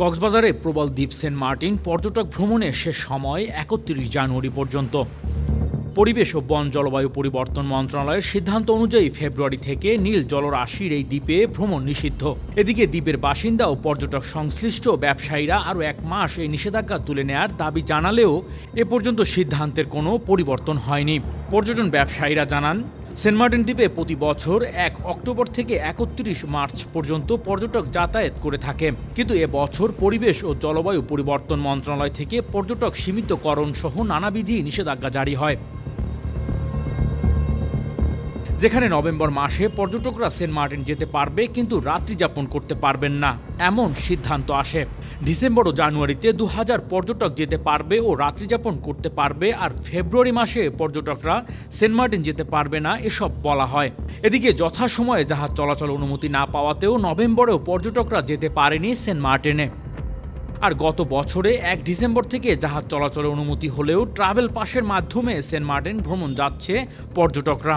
কক্সবাজারে প্রবল দ্বীপ সেন্ট মার্টিন পর্যটক ভ্রমণে শেষ সময় একত্রিশ জানুয়ারি পর্যন্ত। পরিবেশ ও বন জলবায়ু পরিবর্তন মন্ত্রণালয়ের সিদ্ধান্ত অনুযায়ী ফেব্রুয়ারি থেকে নীল জলরাশির এই দ্বীপে ভ্রমণ নিষিদ্ধ। এদিকে দ্বীপের বাসিন্দা ও পর্যটক সংশ্লিষ্ট ব্যবসায়ীরা আরও এক মাস এই নিষেধাজ্ঞা তুলে নেয়ার দাবি জানালেও এ পর্যন্ত সিদ্ধান্তের কোনো পরিবর্তন হয়নি। পর্যটন ব্যবসায়ীরা জানান সেন্ট মার্টিন দ্বীপে প্রতি বছর এক অক্টোবর থেকে একত্রিশ মার্চ পর্যন্ত পর্যটক যাতায়াত করে থাকে। কিন্তু এ বছর পরিবেশ ও জলবায়ু পরিবর্তন মন্ত্রণালয় থেকে পর্যটক সীমিতকরণ সহ নানাবিধি নিষেধাজ্ঞা জারি হয়। যেখানে নভেম্বর মাসে পর্যটকরা সেন্ট মার্টিন যেতে পারবে, কিন্তু রাত্রি যাপন করতে পারবেন না। এমন সিদ্ধান্ত আসে। ডিসেম্বর ও জানুয়ারিতে দু হাজার পর্যটক যেতে পারবে ও রাত্রি যাপন করতে পারবে, আর ফেব্রুয়ারি মাসে পর্যটকরা সেন্ট মার্টিন যেতে পারবে না, এসব বলা হয়। এদিকে যথাসময়ে জাহাজ চলাচল অনুমতি না পাওয়াতেও নভেম্বরেও পর্যটকরা যেতে পারেনি সেন্ট মার্টিনে। আর গত বছরে এক ডিসেম্বর থেকে জাহাজ চলাচলের অনুমতি হলেও ট্রাভেল পাসের মাধ্যমে সেন্ট মার্টিন ভ্রমণ যাচ্ছে পর্যটকরা।